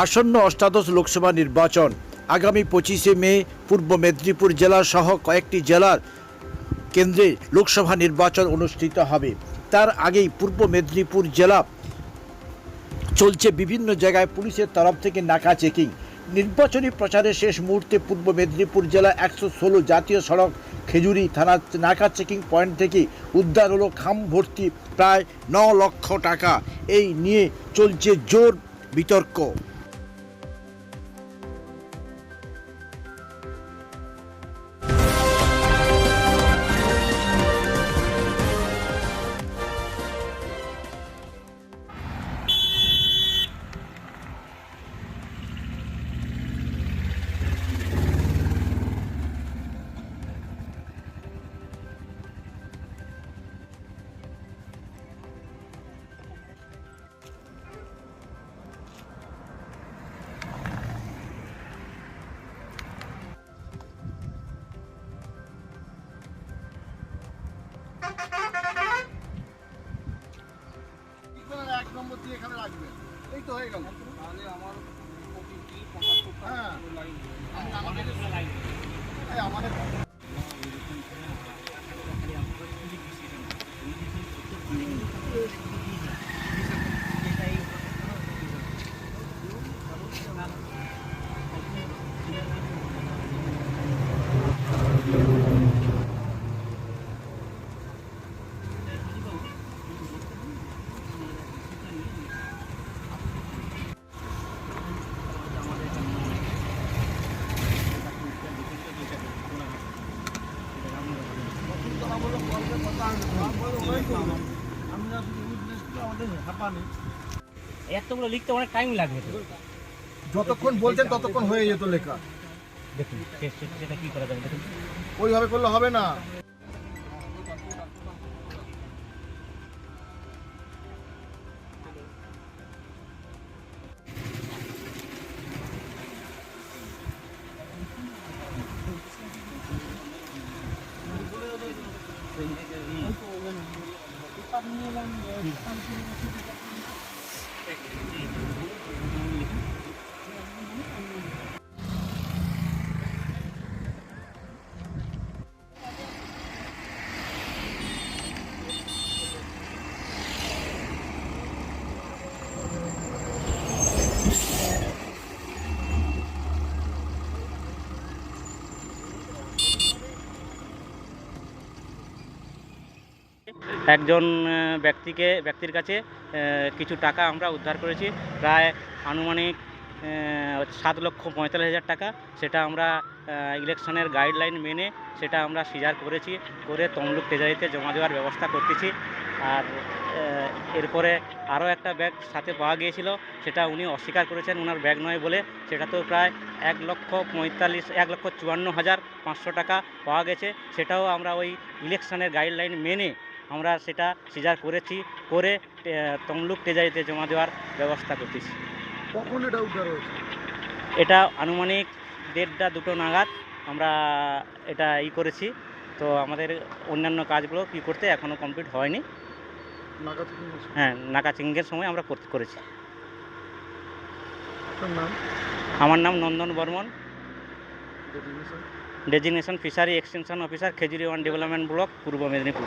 আসন্ন অষ্টাদশ লোকসভা নির্বাচন। আগামী পঁচিশে মে পূর্ব মেদিনীপুর জেলা সহ কয়েকটি জেলার কেন্দ্রে লোকসভা নির্বাচন অনুষ্ঠিত হবে। তার আগেই পূর্ব মেদিনীপুর জেলা চলছে বিভিন্ন জায়গায় পুলিশের তরফ থেকে নাকা চেকিং। নির্বাচনী প্রচারের শেষ মুহূর্তে পূর্ব মেদিনীপুর জেলা একশো ষোলো জাতীয় সড়ক খেজুরি থানার নাকা চেকিং পয়েন্ট থেকে উদ্ধার হলো খাম ভর্তি প্রায় ন লক্ষ টাকা। এই নিয়ে চলছে জোর বিতর্ক। এক নম্বর দিয়ে এখানে রাখবেন এই তো হয়ে গেল। তাহলে আমার হ্যাঁ। আমাদের এই আমাদের এতগুলো লিখতে অনেক টাইম লাগবে যতক্ষণ বলছেন ততক্ষণ হয়ে যেত লেখা। দেখুন সেটা কি করা যাবে? দেখুন। ওইভাবে করলে হবে না। kami lang yun, ang একজন ব্যক্তিকে, ব্যক্তির কাছে কিছু টাকা আমরা উদ্ধার করেছি। প্রায় আনুমানিক সাত লক্ষ পঁয়তাল্লিশ হাজার টাকা সেটা আমরা ইলেকশনের গাইডলাইন মেনে সেটা আমরা সিজার করেছি, করে তমলুক ট্রেজারিতে জমা দেওয়ার ব্যবস্থা করতেছি। আর এরপরে আরও একটা ব্যাগ সাথে পাওয়া গিয়েছিল, সেটা উনি অস্বীকার করেছেন ওনার ব্যাগ নয় বলে। সেটা তো প্রায় এক লক্ষ পঁয়তাল্লিশ, এক লক্ষ চুয়ান্ন হাজার পাঁচশো টাকা পাওয়া গেছে। সেটাও আমরা ওই ইলেকশনের গাইডলাইন মেনে আমরা সেটা সিজার করেছি করে তমলুক ট্রেজারিতে জমা দেওয়ার ব্যবস্থা করতেছি। কখন এটা উদ্ধার হয়েছে? এটা আনুমানিক দেড়টা দুটো নাগাদ আমরা এটা ই করেছি। তো আমাদের অন্যান্য কাজগুলো কী করতে এখনও কমপ্লিট হয়নি। হ্যাঁ নাকা চিংয়ের সময় আমরা করতে- করেছি। আমার নাম Nandan Barman. Designation? Designation fishery extension officer Khejuri one development block Purba Medinipur.